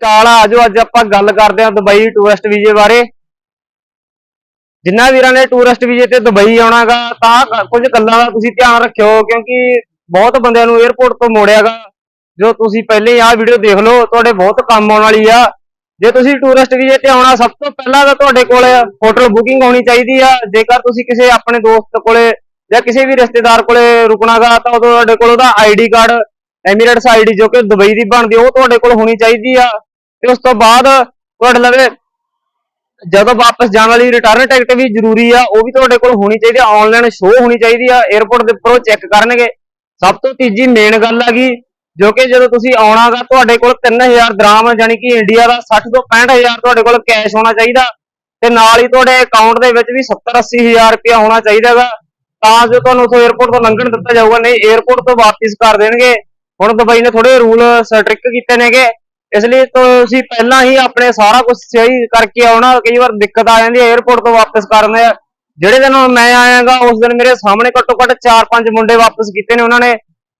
ਕਾਲਾ ਆਜੋ ਅੱਜ ਆਪਾਂ ਗੱਲ ਕਰਦੇ ਹਾਂ ਦੁਬਈ ਟੂਰਿਸਟ ਵੀਜ਼ੇ ਬਾਰੇ। ਜਿੰਨਾ ਵੀਰਾਂ ਨੇ ਟੂਰਿਸਟ ਵੀਜ਼ੇ ਤੇ ਦੁਬਈ ਆਉਣਾਗਾ, ਤਾਂ ਕੁਝ ਗੱਲਾਂ ਦਾ ਤੁਸੀਂ ਧਿਆਨ ਰੱਖਿਓ, ਕਿਉਂਕਿ ਬਹੁਤ ਬੰਦਿਆਂ ਨੂੰ 에ਅਰਪੋਰਟ ਤੋਂ ਮੋੜਿਆਗਾ। ਜੋ ਤੁਸੀਂ ਪਹਿਲੇ ਆਹ ਵੀਡੀਓ ਦੇਖ ਲਓ, ਤੁਹਾਡੇ ਬਹੁਤ ਕੰਮ ਆਉਣ ਵਾਲੀ ਆ। ਜੇ ਤੁਸੀਂ ਟੂਰਿਸਟ ਵੀਜ਼ੇ ਤੇ ਆਉਣਾ, ਸਭ ਤੋਂ ਪਹਿਲਾਂ ਤਾਂ ਤੁਹਾਡੇ ਕੋਲ ਹੋਟਲ ਬੁਕਿੰਗ ਹੋਣੀ ਚਾਹੀਦੀ ਆ। ਜੇਕਰ ਤੁਸੀਂ ਕਿਸੇ ਆਪਣੇ ਦੋਸਤ ਕੋਲੇ ਜਾਂ ਕਿਸੇ ਵੀ ਰਿਸ਼ਤੇਦਾਰ ਕੋਲੇ ਰੁਕਣਾਗਾ, ਤਾਂ ਉਦੋਂ ਤੁਹਾਡੇ ਕੋਲ ਉਹਦਾ ਆਈਡੀ ਕਾਰਡ ਐਮੀਰੇਟਸ ਆਈਡੀ ਜੋ ਕਿ ਦੁਬਈ ਦੀ ਬਣਦੀ ਉਹ ਤੁਹਾਡੇ ਕੋਲ ਹੋਣੀ ਚਾਹੀਦੀ ਆ। ਤੇ ਉਸ ਤੋਂ ਬਾਅਦ ਤੁਹਾਡੇ ਲਵੇ ਜਦੋਂ ਵਾਪਿਸ ਜਾਣ ਵਾਲੀ ਰਿਟਰਨ ਟਿਕਟ ਵੀ ਜ਼ਰੂਰੀ ਆ, ਉਹ ਵੀ ਤੁਹਾਡੇ ਕੋਲ ਹੋਣੀ ਚਾਹੀਦੀ ਆ ਆਨਲਾਈਨ ਸ਼ੋਅ ਹੋਣੀ ਚਾਹੀਦੀ ਆ 에어ਪੋਰਟ ਦੇ ਉੱਪਰ ਉਹ ਚੈੱਕ ਕਰਨਗੇ। ਸਭ ਤੋਂ ਤੀਜੀ ਮੇਨ ਗੱਲ ਆ ਗਈ, ਜੋ ਕਿ ਜਦੋਂ ਤੁਸੀਂ ਆਉਣਾ ਗਾ, ਤੁਹਾਡੇ ਕੋਲ 3000 ਦਰਾਮ, ਜਾਣੀ ਕਿ ਇੰਡੀਆ ਦਾ ਸੱਠ ਤੋਂ ਪੈਂਹਠ ਹਜ਼ਾਰ ਤੁਹਾਡੇ ਕੋਲ ਕੈਸ਼ ਹੋਣਾ ਚਾਹੀਦਾ। ਤੇ ਨਾਲ ਹੀ ਤੁਹਾਡੇ ਅਕਾਊਂਟ ਦੇ ਵਿੱਚ ਵੀ ਸੱਤਰ ਅੱਸੀ ਹਜ਼ਾਰ ਰੁਪਇਆ ਹੋਣਾ ਚਾਹੀਦਾ ਗਾ। ਤਾਂ ਜੋ ਤੁਹਾਨੂੰ ਉੱਥੋਂ 에어ਪੋਰਟ ਤੋਂ ਲੰਘਣ ਦਿੱਤਾ ਜਾਊਗਾ, ਨਹੀਂ 에어ਪੋਰਟ ਤੋਂ ਵਾਪਿਸ ਕਰ ਦੇਣਗੇ। ਹੁਣ ਦੁਬਈ ਨੇ ਥੋੜੇ ਰੂਲ ਸਟ੍ਰਿਕਟ ਕੀਤੇ ਨੇਗੇ। ਇਸ ਲਈ ਤੁਸੀਂ ਪਹਿਲਾਂ ਹੀ ਆਪਣੇ ਸਾਰਾ ਕੁਝ ਸਹੀ ਕਰਕੇ ਆਉਣਾ, ਕਈ ਵਾਰ ਦਿੱਕਤ ਆ ਜਾਂਦੀ ਹੈ 에ਅਰਪੋਰਟ ਤੋਂ ਵਾਪਸ ਕਰਨ ਦੇ। ਜਿਹੜੇ ਦਿਨ ਮੈਂ ਆਇਆਗਾ, ਉਸ ਦਿਨ ਮੇਰੇ ਸਾਹਮਣੇ ਘੱਟੋ ਘੱਟ 4-5 ਮੁੰਡੇ ਵਾਪਸ ਕੀਤੇ ਨੇ ਉਹਨਾਂ ਨੇ।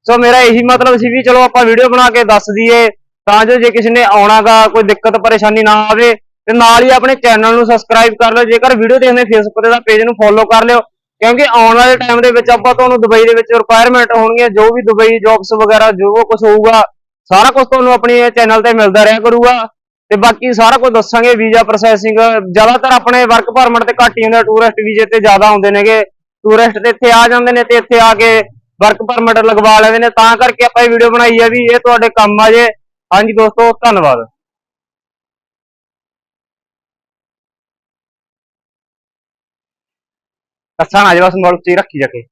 ਸੋ ਮੇਰਾ ਇਹੀ ਮਤਲਬ ਸੀ ਵੀ ਚਲੋ ਆਪਾਂ ਵੀਡੀਓ ਬਣਾ ਕੇ ਦੱਸ ਦਈਏ, ਤਾਂ ਜੋ ਜੇ ਕਿਸੇ ਨੇ ਆਉਣਾਗਾ, ਕੋਈ ਦਿੱਕਤ, ਪਰੇਸ਼ਾਨੀ ਨਾ ਆਵੇ, ਤੇ ਨਾਲ ਹੀ ਆਪਣੇ ਚੈਨਲ ਨੂੰ ਸਬਸਕ੍ਰਾਈਬ ਕਰ ਲਓ। ਜੇਕਰ ਵੀਡੀਓ ਦੇਖਦੇ ਫੇਸਬੁੱਕ ਤੇ ਤਾਂ ਪੇਜ ਨੂੰ ਫੋਲੋ ਕਰ ਲਿਓ, ਕਿਉਂਕਿ ਆਉਣ ਵਾਲੇ ਟਾਈਮ ਦੇ ਵਿੱਚ ਆਪਾਂ ਤੁਹਾਨੂੰ ਦੁਬਈ ਦੇ ਵਿੱਚ ਰਿਕੁਆਇਰਮੈਂਟ ਹੋਣਗੀਆਂ, ਜੋ ਵੀ ਦੁਬਈ ਜੌਬਸ ਵਗੈਰਾ, ਜੋ ਕੁਝ ਹੋਊਗਾ ਸਾਰਾ ਕੁਝ ਤੁਹਾਨੂੰ ਆਪਣੇ ਚੈਨਲ ਤੇ ਮਿਲਦਾ ਰਿਹਾ ਕਰੂਗਾ। ਤੇ ਬਾਕੀ ਸਾਰਾ ਕੁਝ ਦੱਸਾਂਗੇ ਵੀਜ਼ਾ ਪ੍ਰੋਸੈਸਿੰਗ ਜ਼ਿਆਦਾਤਰ ਆਪਣੇ ਵਰਕ ਪਰਮਿਟ ਤੇ ਘੱਟ ਹੀ ਹੁੰਦੇ ਟੂਰਿਸਟ ਵੀਜ਼ੇ ਤੇ ਜ਼ਿਆਦਾ ਹੁੰਦੇ ਨੇਗੇ। ਟੂਰਿਸਟ ਤੇ ਇੱਥੇ ਆ ਜਾਂਦੇ ਨੇ ਤੇ ਇੱਥੇ ਆ ਕੇ ਵਰਕ ਪਰਮਿਟ ਲਗਵਾ ਲੈਂਦੇ ਨੇ। ਤਾਂ ਕਰਕੇ ਆਪਾਂ ਇਹ ਵੀਡੀਓ ਬਣਾਈ ਆ ਵੀ ਇਹ ਤੁਹਾਡੇ ਕੰਮ ਆ ਜੇ। ਹਾਂਜੀ ਦੋਸਤੋ, ਧੰਨਵਾਦ। ਕੱਸਾ ਨਾ ਜਾ, ਬਸ ਮੁਲਕ ਚ ਰੱਖੀ ਜਾ ਕੇ।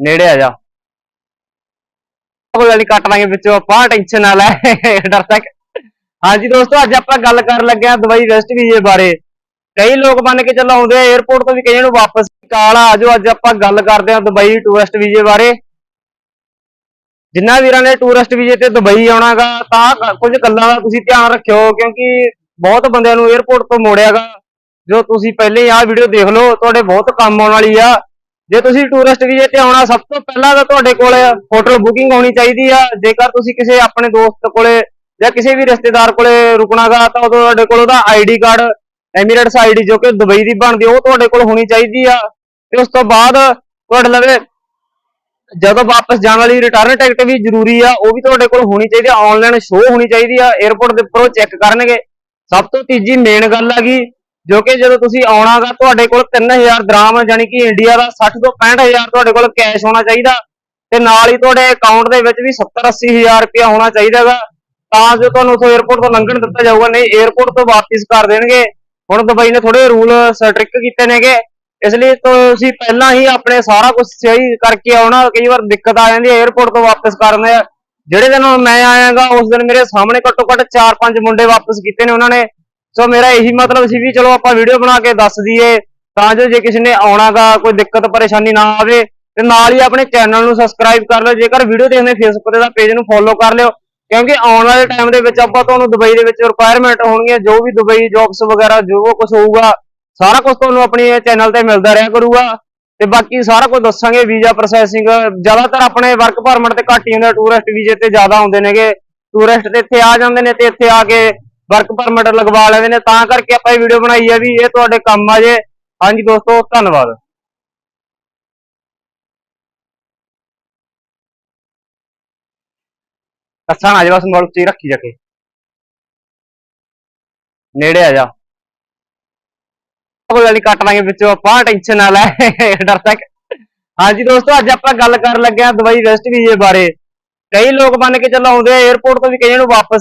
ਨੇੜੇ ਆ ਜਾ। ਕੋਈ ਗੱਲ ਨੀ, ਕੱਟ ਲਾਂਗੇ ਵਿੱਚੋਂ, ਆਪਾਂ ਟੈਨਸ਼ਨ ਨਾ ਲੈ। ਡਰ ਤੱਕ। ਹਾਂਜੀ ਦੋਸਤੋ, ਅੱਜ ਆਪਾਂ ਗੱਲ ਕਰਨ ਲੱਗੇ ਆ ਦੁਬਈ ਵੈਸਟ ਵੀਜ਼ੇ ਬਾਰੇ। ਕਈ ਲੋਕ ਮੰਨ ਕੇ ਚੱਲੋ ਆਉਂਦੇ ਆ ਤੋਂ ਵੀ ਕਈਆਂ ਨੂੰ ਵਾਪਸ। ਕਾਲ, ਆ ਆਜੋ ਅੱਜ ਆਪਾਂ ਗੱਲ ਕਰਦੇ ਆ ਦੁਬਈ ਟੂਰਿਸਟ ਵੀਜ਼ੇ ਬਾਰੇ। ਜਿੰਨਾ ਵੀਰਾਂ ਨੇ ਟੂਰਿਸਟ ਵੀਜ਼ੇ ਤੇ ਦੁਬਈ ਆਉਣਾਗਾ, ਤਾਂ ਕ- ਕੁਝ ਗੱਲਾਂ ਦਾ ਤੁਸੀਂ ਧਿਆਨ ਰੱਖਿਓ, ਕਿਉਂਕਿ ਬਹੁਤ ਬੰਦਿਆਂ ਨੂੰ 에ਅਰਪੋਰਟ ਤੋਂ ਮੋੜਿਆਗਾ। ਜੋ ਤੁਸੀਂ ਪਹਿਲੇ ਹੀ ਆਹ ਵੀਡੀਓ ਦੇਖ ਲਓ, ਤੁਹਾਡੇ ਬਹੁਤ ਕੰਮ ਆਉਣ ਵਾਲੀ ਆ। ਜੇ ਤੁਸੀਂ ਟੂਰਿਸਟ ਵੀਜ਼ੇ ਤੇ ਆਉਣਾ, ਸਭ ਤੋਂ ਪਹਿਲਾਂ ਤਾਂ ਤੁਹਾਡੇ ਕੋਲ ਹੋਟਲ ਬੁਕਿੰਗ ਹੋਣੀ ਚਾਹੀਦੀ ਆ। ਜੇਕਰ ਤੁਸੀਂ ਕਿਸੇ ਆਪਣੇ ਦੋਸਤ ਕੋਲੇ ਜਾਂ ਕਿਸੇ ਵੀ ਰਿਸ਼ਤੇਦਾਰ ਕੋਲੇ ਰੁਕਣਾਗਾ ਤਾਂ ਉਦੋਂ ਤੁਹਾਡੇ ਕੋਲ ਉਹਦਾ ਆਈਡੀ ਕਾਰਡ ਐਮੀਰੇਟਸ ਆਈਡੀ ਜੋ ਕਿ ਦੁਬਈ ਦੀ ਬਣਦੀ ਉਹ ਤੁਹਾਡੇ ਕੋਲ ਹੋਣੀ ਚਾਹੀਦੀ ਆ। ਤੇ ਉਸ ਤੋਂ ਬਾਅਦ ਤੁਹਾਡੇ ਲਵੇ ਜਦੋਂ ਵਾਪਸ ਜਾਣ ਵਾਲੀ ਰਿਟਰਨ ਟਿਕਟ ਵੀ ਜ਼ਰੂਰੀ ਆ, ਉਹ ਵੀ ਤੁਹਾਡੇ ਕੋਲ ਹੋਣੀ ਚਾਹੀਦੀ ਆ। ਆਨਲਾਈਨ ਸ਼ੋਅ ਹੋਣੀ ਚਾਹੀਦੀ ਆ 에ਅਰਪੋਰਟ ਦੇ ਉੱਪਰ ਉਹ ਚੈੱਕ ਕਰਨਗੇ। ਸਭ ਤੋਂ ਤੀਜੀ ਮੇਨ ਗੱਲ ਆ ਹੈਗੀ ਜੋ ਕਿ ਜਦੋਂ ਤੁਸੀਂ ਆਉਣਾ ਗਾ ਤੁਹਾਡੇ ਕੋਲ 3000 ਦਰਾਮ ਯਾਨੀ ਕਿ ਇੰਡੀਆ ਦਾ ਸੱਠ ਤੋਂ 65000 ਤੁਹਾਡੇ ਕੋਲ ਕੈਸ਼ ਹੋਣਾ ਚਾਹੀਦਾ ਤੇ ਨਾਲ ਹੀ ਤੁਹਾਡੇ ਅਕਾਊਂਟ ਦੇ ਵਿੱਚ ਵੀ 70 80000 ਰੁਪਇਆ ਹੋਣਾ ਚਾਹੀਦਾਗਾ। ਤਾਂ ਜੋ ਤੁਹਾਨੂੰ ਉਥੋਂ 에어ਪੋਰਟ ਤੋਂ ਲੰਘਣ ਦਿੱਤਾ ਜਾਊਗਾ, ਨਹੀਂ 에어ਪੋਰਟ ਤੋਂ ਵਾਪਸ ਕਰ ਦੇਣਗੇ। ਹੁਣ ਦੁਬਈ ਨੇ ਥੋੜੇ ਰੂਲ ਸਟ੍ਰਿਕਟ ਕੀਤੇ ਨੇਗੇ। ਇਸ ਲਈ ਤੁਸੀਂ ਪਹਿਲਾਂ ਹੀ ਆਪਣੇ ਸਾਰਾ ਕੁਛ ਸਹੀ ਕਰਕੇ ਆਉਣਾ। ਕਈ ਵਾਰ ਦਿੱਕਤ ਆ ਜਾਂਦੀ ਹੈ 에어ਪੋਰਟ ਤੋਂ ਵਾਪਿਸ ਕਰਨ ਦੇ। ਜਿਹੜੇ ਦਿਨ ਮੈਂ ਆਇਆ ਗਾ ਉਸ ਦਿਨ ਮੇਰੇ ਸਾਹਮਣੇ ਘੱਟੋ ਘੱਟ 4-5 ਮੁੰਡੇ ਵਾਪਿਸ ਕੀਤੇ ਨੇ ਉਹਨਾਂ ਨੇ। ਸੋ ਮੇਰਾ ਇਹੀ ਮਤਲਬ ਸੀ ਵੀ ਚਲੋ ਆਪਾਂ ਵੀਡੀਓ ਬਣਾ ਕੇ ਦੱਸ ਦਈਏ, ਤਾਂ ਜੋ ਜੇ ਕਿਸੇ ਨੇ ਆਉਣਾਗਾ, ਕੋਈ ਦਿੱਕਤ, ਪਰੇਸ਼ਾਨੀ ਨਾ ਆਵੇ, ਤੇ ਨਾਲ ਹੀ ਆਪਣੇ ਚੈਨਲ ਨੂੰ ਸਬਸਕ੍ਰਾਈਬ ਕਰ ਲਓ। ਜੇਕਰ ਵੀਡੀਓ ਦੇਖਦੇ ਫੇਸਬੁੱਕ ਤੇ ਤਾਂ ਪੇਜ ਨੂੰ ਫੋਲੋ ਕਰ ਲਿਓ, ਕਿਉਂਕਿ ਆਉਣ ਵਾਲੇ ਟਾਈਮ ਦੇ ਵਿੱਚ ਆਪਾਂ ਤੁਹਾਨੂੰ ਦੁਬਈ ਦੇ ਵਿੱਚ ਰਿਕੁਆਇਰਮੈਂਟ ਹੋਣਗੀਆਂ, ਜੋ ਵੀ ਦੁਬਈ ਜੌਬਸ ਵਗੈਰਾ, ਜੋ ਕੁਝ ਹੋਊਗਾ, ਸਾਰਾ ਕੁਝ ਤੁਹਾਨੂੰ ਆਪਣੇ ਚੈਨਲ ਤੇ ਮਿਲਦਾ ਰਿਹਾ ਕਰੂਗਾ। ਤੇ ਬਾਕੀ ਸਾਰਾ ਕੁਝ ਦੱਸਾਂਗੇ ਵੀਜ਼ਾ ਪ੍ਰੋਸੈਸਿੰਗ ਜ਼ਿਆਦਾਤਰ ਆਪਣੇ ਵਰਕ ਪਰਮਿਟ ਤੇ ਘੱਟ ਹੀ ਹੁੰਦੇ ਟੂਰਿਸਟ ਵੀਜ਼ੇ ਤੇ ਜ਼ਿਆਦਾ ਆਉਂਦੇ ਨੇਗੇ। ਟੂਰਿਸਟ ਤੇ ਇੱਥੇ ਆ ਜਾਂਦੇ ਨੇ ਤੇ ਇੱਥੇ ਆ ਕੇ ਵਰਕ ਪਰਮਿਟ ਲਗਵਾ ਲੈਂਦੇ ਨੇ, ਤਾਂ ਕਰਕੇ ਆਪਾਂ ਇਹ ਵੀਡੀਓ ਬਣਾਈ ਹੈ ਵੀ ਇਹ ਤੁਹਾਡੇ ਕੰਮ ਆ ਜੇ। ਹਾਂਜੀ ਦੋਸਤੋ, ਧੰਨਵਾਦ। ਕੱਸਾ ਨਾ ਜਾ, ਬਸ ਮੁਲਕ ਰੱਖੀ ਜਾ ਕੇ। ਨੇੜੇ ਆ ਜਾ। ਕੋਈ ਗੱਲ ਕੱਟ ਲਾਂਗੇ ਵਿੱਚੋਂ, ਆਪਾਂ ਟੈਨਸ਼ਨ ਨਾ ਲੈ, ਡਰ ਤੱਕ। ਹਾਂਜੀ ਦੋਸਤੋ, ਅੱਜ ਆਪਾਂ ਗੱਲ ਕਰਨ ਲੱਗੇ ਆ ਦੁਬਈ ਵੈਸਟ ਵੀਜ਼ੇ ਬਾਰੇ। ਕਈ ਲੋਕ ਮੰਨ ਕੇ ਚੱਲੋ ਆਉਂਦੇ ਆ 에ਅਰਪੋਰਟ ਤੋਂ ਵੀ ਕਈਆਂ ਨੂੰ ਵਾਪਸ